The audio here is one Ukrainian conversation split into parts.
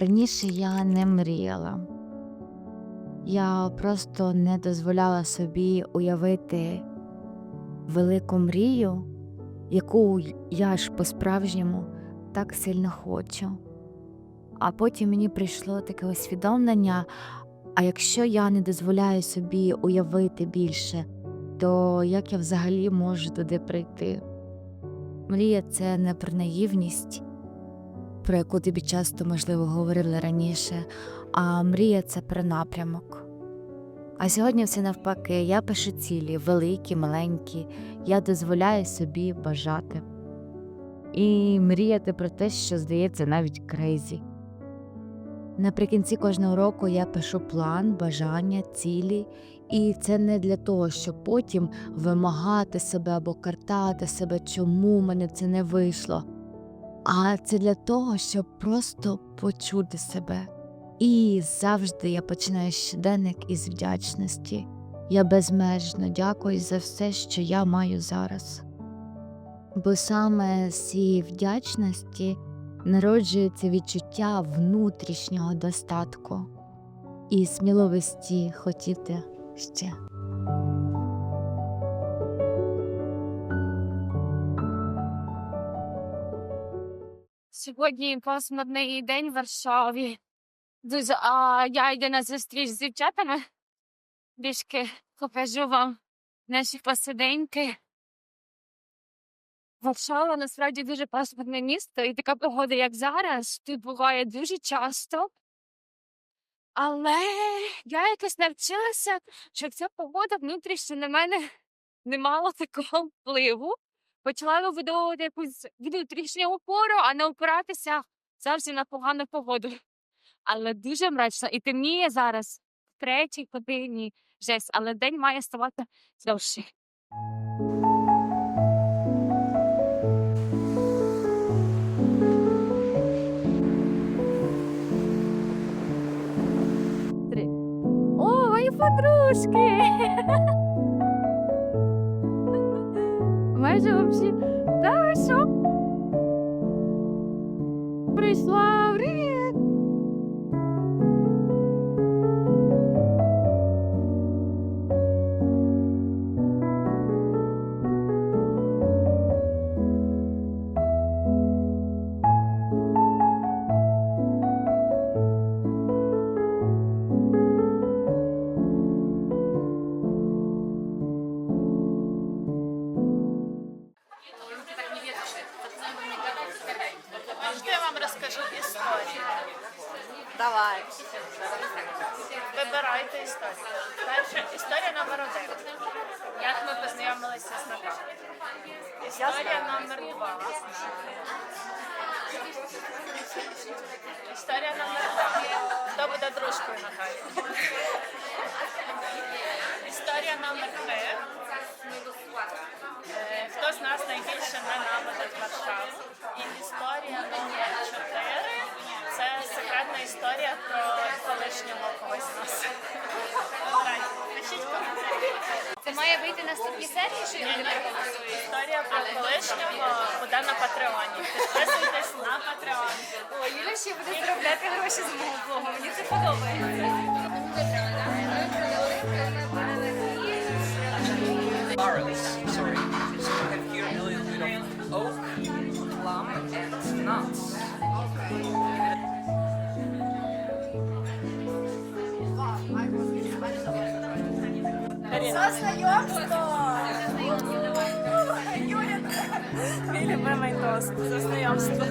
Раніше я не мріяла. Я просто не дозволяла собі уявити велику мрію, яку я ж по-справжньому так сильно хочу. А потім мені прийшло таке усвідомлення: а якщо я не дозволяю собі уявити більше, то як я взагалі можу туди прийти? Мрія це не про наївність, про яку тобі часто, можливо, говорили раніше, а мрія це про напрямок. А сьогодні все навпаки, я пишу цілі, великі, маленькі, я дозволяю собі бажати. І мріяти про те, що здається навіть крейзі. Наприкінці кожного року я пишу план, бажання, цілі, і це не для того, щоб потім вимагати себе або картати себе, чому мене це не вийшло. А це для того, щоб просто почути себе. І завжди я починаю щоденник із вдячності. Я безмежно дякую за все, що я маю зараз. Бо саме з цієї вдячності народжується відчуття внутрішнього достатку і сміливості хотіти ще. Сьогодні пасмурний день в Варшаві. Дуже, а я йду на зустріч з дівчатами. Бішки покажу вам наші посиденьки. Варшава насправді дуже пасмурне місто, і така погода, як зараз, тут буває дуже часто. Але я якось навчилася, що ця погода внутрішньо на мене не мала такого впливу почала вибудовувати якусь внутрішню опору, а не опиратися завжди на погану погоду. Але дуже мрачно і темніє зараз в третій годині жесть, але день має ставати довший. Три. Подружки! 할 수 없이 Вибирайте історію. Перша історія номер один. Як ми познайомилися з Наталією. Історія номер два. Історія номер два. Хто буде дружкою Наталі? Історія номер три. Е, Хто з нас найбільше ненавидить Варшаву? І історія номер чотири. Це секретна історія про колишнього когось нас. Пишіть коментарі. Це має вийти наступні серії, що люди проголосують? Історія про колишнього буде на Патреоні. Підписуйтесь на Патреон. О, Юля ще буде заробляти гроші з мого блогу. Мені це подобається. знайомство! Юля, мій любимий тост за знайомство.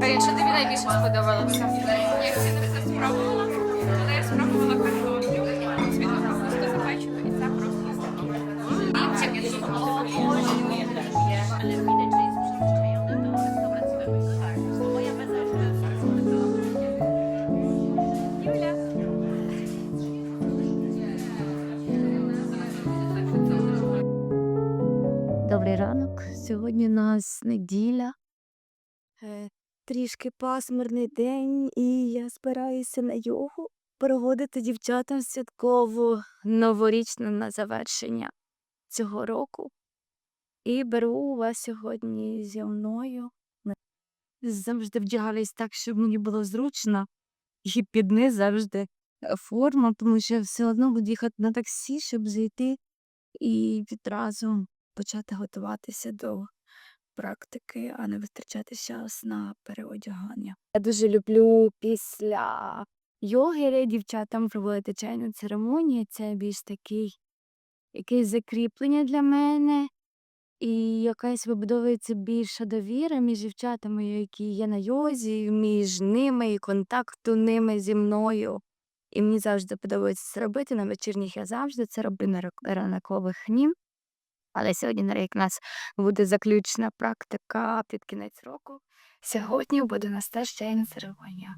Карін, що тобі найбільше сподобалося? Я це спробувала, Сьогодні у нас неділя. Е, Трішки пасмурний день, і я збираюся на йогу. проводити дівчатам святкову новорічну на завершення цього року. І беру вас сьогодні зі мною. Ми завжди вдягались так, щоб мені було зручно, і під низ завжди е, форма, тому що все одно буду їхати на таксі, щоб зайти і відразу почати готуватися до практики, а не витрачати час на переодягання. Я дуже люблю після йоги дівчатам проводити чайну церемонію. Це більш такий якесь закріплення для мене. І якась вибудовується більша довіра між дівчатами, які є на йозі, між ними і контакту ними зі мною. І мені завжди подобається це робити. На вечірніх я завжди це роблю на ранкових ні. Але сьогодні на у нас буде заключна практика під кінець року. Сьогодні буде у нас церемонія.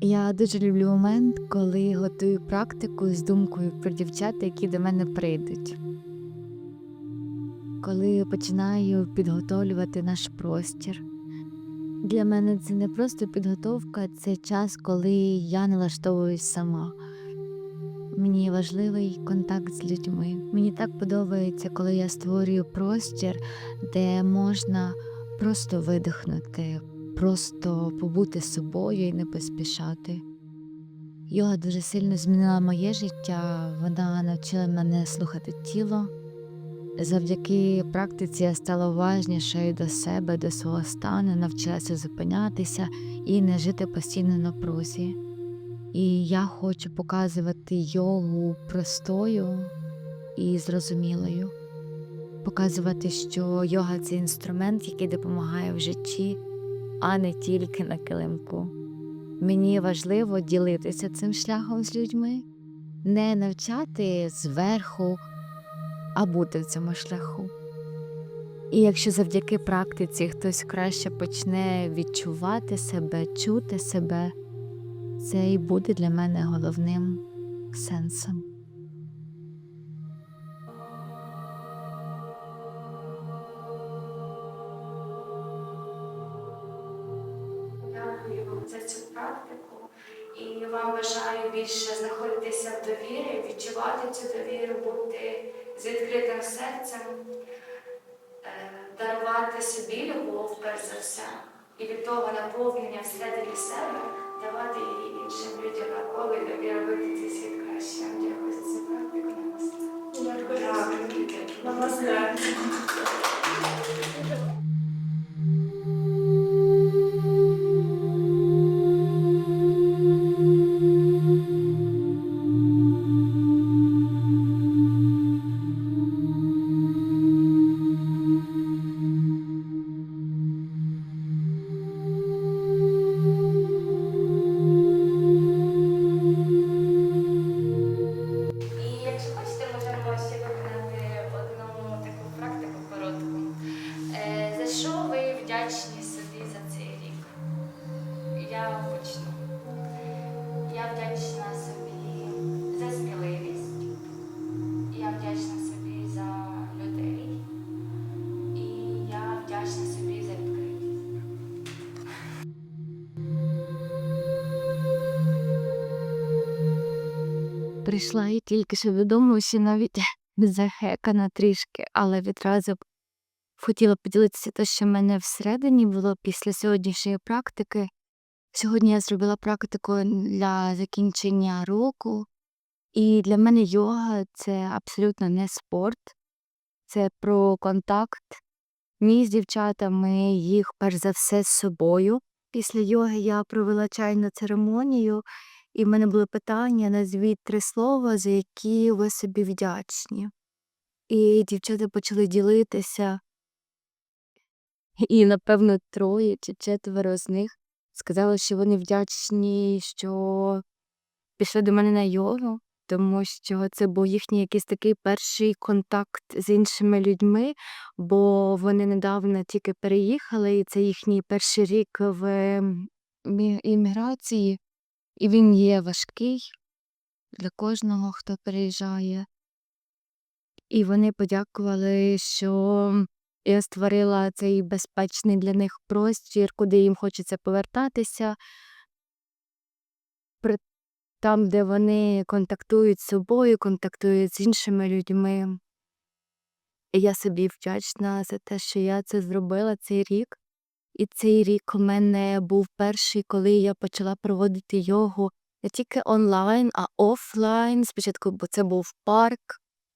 Я дуже люблю момент, коли готую практику з думкою про дівчат, які до мене прийдуть. Коли починаю підготовлювати наш простір. Для мене це не просто підготовка, це час, коли я налаштовуюсь сама. Мені важливий контакт з людьми. Мені так подобається, коли я створюю простір, де можна просто видихнути, просто побути собою і не поспішати. Йога дуже сильно змінила моє життя. Вона навчила мене слухати тіло. Завдяки практиці я стала уважнішою до себе, до свого стану, навчилася зупинятися і не жити постійно на прозі. І я хочу показувати йогу простою і зрозумілою, показувати, що йога це інструмент, який допомагає в житті, а не тільки на килимку. Мені важливо ділитися цим шляхом з людьми, не навчати зверху, а бути в цьому шляху. І якщо завдяки практиці хтось краще почне відчувати себе, чути себе, це і буде для мене головним сенсом. Дякую за цю практику і вам бажаю більше знаходитися в довірі, відчувати цю довіру, бути з відкритим серцем, е, дарувати собі любов, перш за все, і від того наповнення всередині себе давати її іншим людям навколо і робити цей світ Прийшла і тільки що ще навіть захекана трішки, але відразу б хотіла поділитися те, що в мене всередині було після сьогоднішньої практики. Сьогодні я зробила практику для закінчення року, і для мене йога це абсолютно не спорт, це про контакт мій з дівчатами, їх перш за все з собою. Після йоги я провела чайну церемонію, і в мене були питання, назвіть три слова, за які ви собі вдячні. І дівчата почали ділитися. І, напевно, троє чи четверо з них сказали, що вони вдячні, що пішли до мене на йогу, тому що це був їхній якийсь такий перший контакт з іншими людьми, бо вони недавно тільки переїхали, і це їхній перший рік в ем, мі- імміграції. І він є важкий для кожного, хто переїжджає. І вони подякували, що я створила цей безпечний для них простір, куди їм хочеться повертатися. Там, де вони контактують з собою, контактують з іншими людьми. І я собі вдячна за те, що я це зробила цей рік. І цей рік у мене був перший, коли я почала проводити йогу не тільки онлайн, а офлайн. Спочатку, бо це був парк.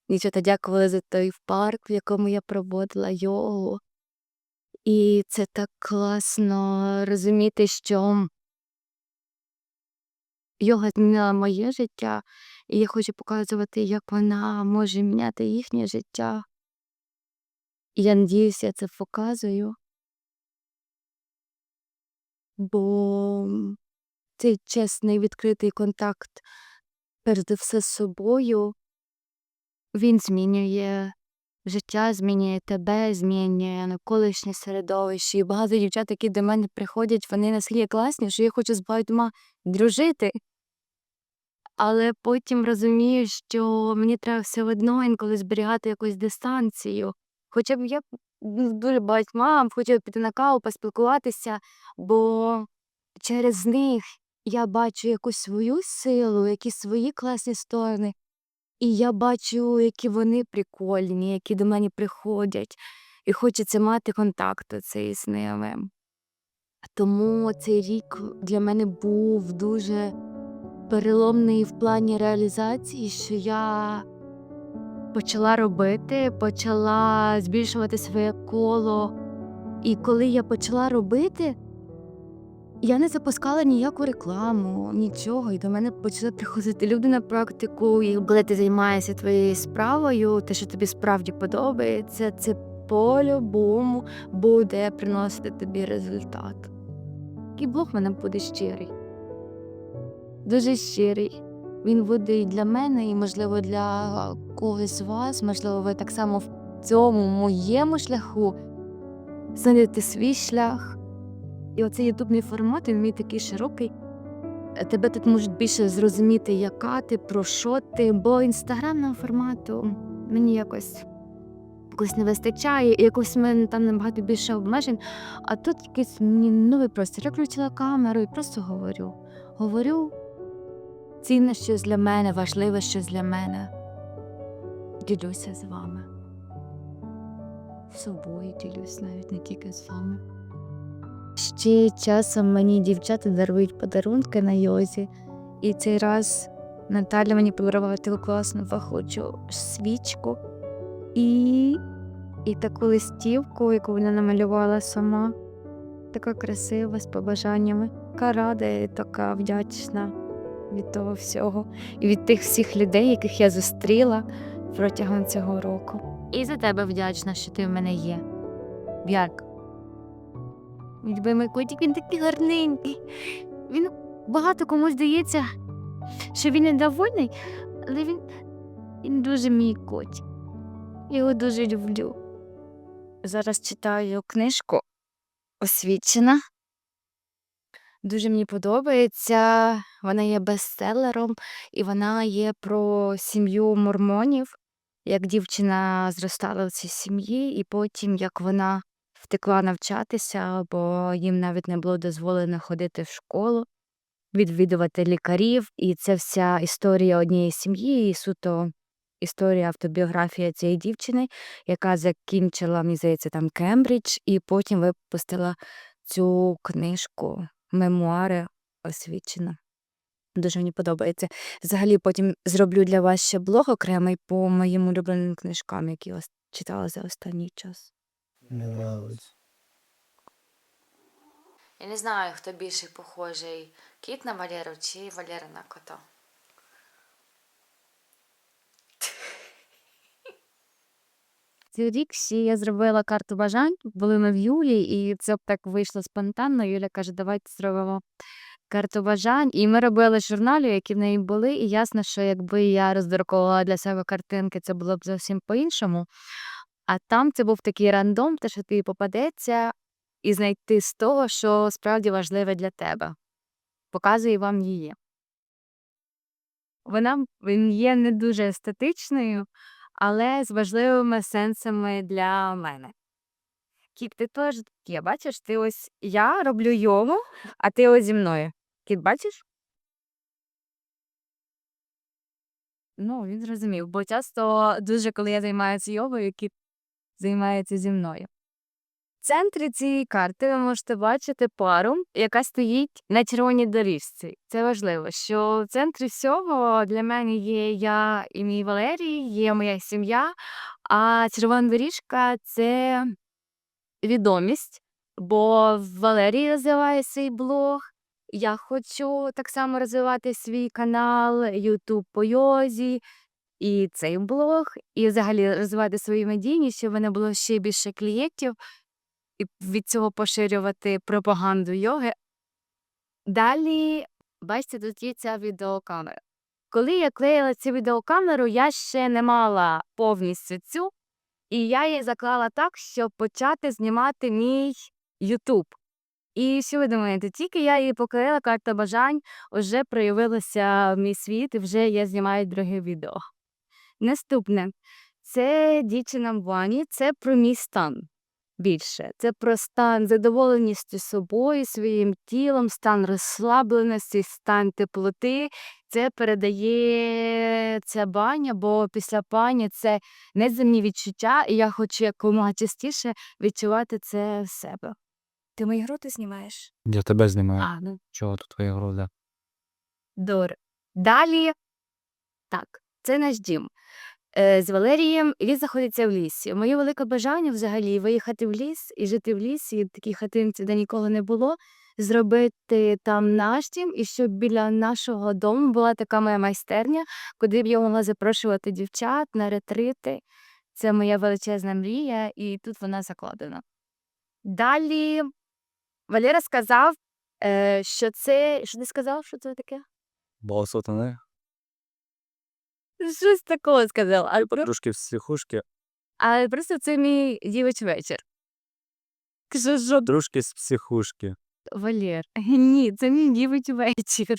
Дівчата дякували за той парк, в якому я проводила йогу. І це так класно розуміти, що йога змінила моє життя, і я хочу показувати, як вона може міняти їхнє життя. І я надіюся, я це показую. Бо цей чесний відкритий контакт, перш за все, з собою, він змінює життя, змінює тебе, змінює навколишнє середовище. І багато дівчат, які до мене приходять, вони наскільки класні, що я хочу з багатьма дружити. Але потім розумію, що мені треба все одно інколи зберігати якусь дистанцію. Хоча б я дуже багатьма хотіла піти на каву, поспілкуватися, бо через них я бачу якусь свою силу, якісь свої класні сторони. І я бачу, які вони прикольні, які до мене приходять, і хочеться мати контакт оцей з ними. Тому цей рік для мене був дуже переломний в плані реалізації, що я почала робити, почала збільшувати своє коло. І коли я почала робити, я не запускала ніяку рекламу, нічого. І до мене почали приходити люди на практику. І коли ти займаєшся твоєю справою, те, що тобі справді подобається, це по-любому буде приносити тобі результат. І Бог в мене буде щирий. Дуже щирий. Він буде і для мене, і, можливо, для когось з вас. Можливо, ви так само в цьому моєму шляху знайдете свій шлях. І оцей ютубний формат, він мій такий широкий. Тебе тут можуть більше зрозуміти, яка ти, про що ти, бо інстаграмного формату мені якось, якось не вистачає, якось в мене там набагато більше обмежень. А тут якийсь мені новий простір. Я включила камеру і просто говорю. Говорю цінне щось для мене, важливе щось для мене. Ділюся з вами. Собою ділюсь навіть не тільки з вами. Ще часом мені дівчата дарують подарунки на йозі. І цей раз Наталя мені подарувала таку класну пахучу свічку і, і таку листівку, яку вона намалювала сама. Така красива, з побажаннями. Така рада і така вдячна від того всього. І від тих всіх людей, яких я зустріла протягом цього року. І за тебе вдячна, що ти в мене є. Б'ярка. Мій любимий котик, він такий гарненький. Він багато комусь здається, що він недовольний, але він, він дуже мій котик. Я його дуже люблю. Зараз читаю книжку Освічена. Дуже мені подобається. Вона є бестселером, і вона є про сім'ю мормонів, як дівчина зростала в цій сім'ї, і потім як вона втекла навчатися, бо їм навіть не було дозволено ходити в школу, відвідувати лікарів. І це вся історія однієї сім'ї, і суто історія автобіографія цієї дівчини, яка закінчила, мені здається, там Кембридж, і потім випустила цю книжку, мемуари освічена. Дуже мені подобається. Взагалі потім зроблю для вас ще блог окремий по моїм улюбленим книжкам, які я читала за останній час. Не нравиться. Я не знаю, хто більше похожий, кіт на Валеру чи Валера на кота. Цей рік ще я зробила карту бажань, були ми в Юлі, і це б так вийшло спонтанно. Юля каже, давайте зробимо карту бажань. І ми робили журналі, які в неї були, і ясно, що якби я роздруковувала для себе картинки, це було б зовсім по-іншому. А там це був такий рандом, те, що тобі попадеться, і знайти з того, що справді важливе для тебе. Показую вам її. Вона є не дуже естетичною, але з важливими сенсами для мене. Кіт, ти теж є, бачиш, ти ось я роблю йогу, а ти ось зі мною. Кіт, бачиш? Ну, він зрозумів, бо часто дуже, коли я займаюся йогою, які займаються зі мною. В центрі цієї карти ви можете бачити пару, яка стоїть на червоній доріжці. Це важливо, що в центрі всього для мене є я і мій Валерій, є моя сім'я, а червона доріжка це відомість, бо Валерій розвиває свій блог. Я хочу так само розвивати свій канал, Ютуб по йозі, і цей блог, і взагалі розвивати свою медійність, щоб в мене було ще більше клієнтів, і від цього поширювати пропаганду йоги. Далі, бачите, тут є ця відеокамера. Коли я клеїла цю відеокамеру, я ще не мала повністю цю, і я її заклала так, щоб почати знімати мій Ютуб. І що ви думаєте, тільки я її поклеїла, карта бажань вже проявилася в мій світ, і вже я знімаю друге відео. Наступне це дівчина в ванні, це про мій стан більше. Це про стан задоволеністю собою, своїм тілом, стан розслабленості, стан теплоти. Це передає ця баня, бо після бані це неземні відчуття, і я хочу якомога частіше відчувати це в себе. Ти мої груди знімаєш? Я тебе знімаю. А, ну Чого тут твої груди? Добре. Далі, так, це наш дім. Е, з Валерієм він знаходиться в лісі. Моє велике бажання взагалі виїхати в ліс і жити в лісі, в такій хатинці, де ніколи не було, зробити там наш дім, і щоб біля нашого дому була така моя майстерня, куди б я могла запрошувати дівчат на ретрити. Це моя величезна мрія, і тут вона закладена. Далі Валера сказав, е, що це. Що ти сказав, що це таке? Бо. Щось такого сказав. А, про- Подружки в психушки. а просто це мій дівич вечір. Кажу, що Дружки з психушки. Валєр. Ні, це мій дівич вечір.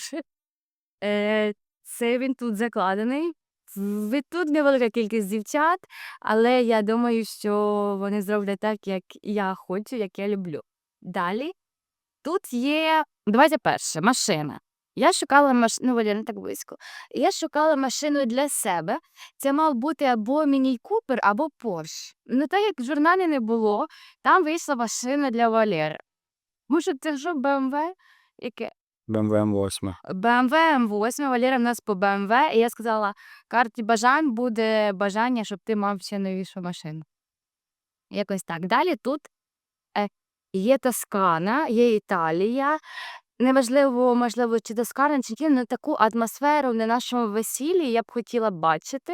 Е, це він тут закладений. В- Тут невелика кількість дівчат, але я думаю, що вони зроблять так, як я хочу, як я люблю. Далі тут є. Давайте перше, машина. Я шукала машину, ну, не так близько. Я шукала машину для себе. Це мав бути або Міні Купер, або Порш. Ну так як в журналі не було, там вийшла машина для Валєри. Може, це що БМВ? Яке? BMW М8. БМВ М8, Валера в нас по БМВ, і я сказала, карті бажань буде бажання, щоб ти мав ще новішу машину. Якось так. Далі тут є Тоскана, є Італія. Неважливо, можливо, чи Тоскана, чи ні, але таку атмосферу на нашому весіллі я б хотіла бачити,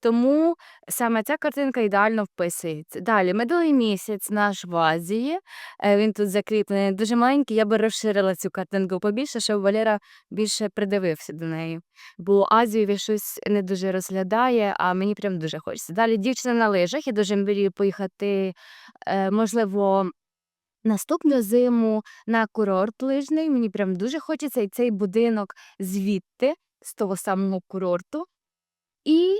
тому саме ця картинка ідеально вписується. Далі, медовий місяць наш в Азії. Е, Він тут закріплений дуже маленький. Я би розширила цю картинку побільше, щоб Валера більше придивився до неї. Бо Азію він щось не дуже розглядає, а мені прям дуже хочеться. Далі дівчина на лижах. Я дуже мрію поїхати, е, можливо, наступну зиму на курорт лижний. Мені прям дуже хочеться і цей будинок звідти, з того самого курорту. І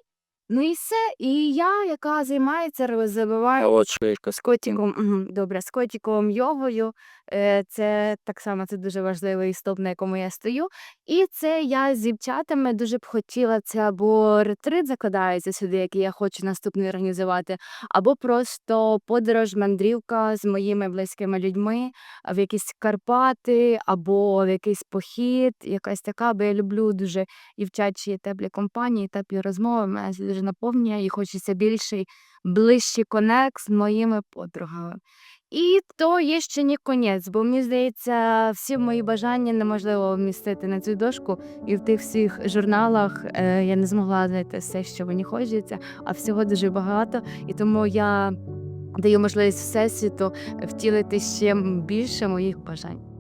ну і все. І я, яка займається, от швидко з котиком. Добре, з котиком йогою. Е, Це так само це дуже важливий стоп, на якому я стою. І це я з дівчатами дуже б хотіла це або ретрит закладається сюди, який я хочу наступний організувати, або просто подорож, мандрівка з моїми близькими людьми в якісь Карпати, або в якийсь похід, якась така, бо я люблю дуже дівчачі теплі компанії, теплі розмови. Дуже наповнює і хочеться більший, ближчий конект з моїми подругами. І то є ще не конець, бо мені здається, всі мої бажання неможливо вмістити на цю дошку, і в тих всіх журналах е, я не змогла знайти все, що мені хочеться, а всього дуже багато. І тому я даю можливість всесвіту втілити ще більше моїх бажань.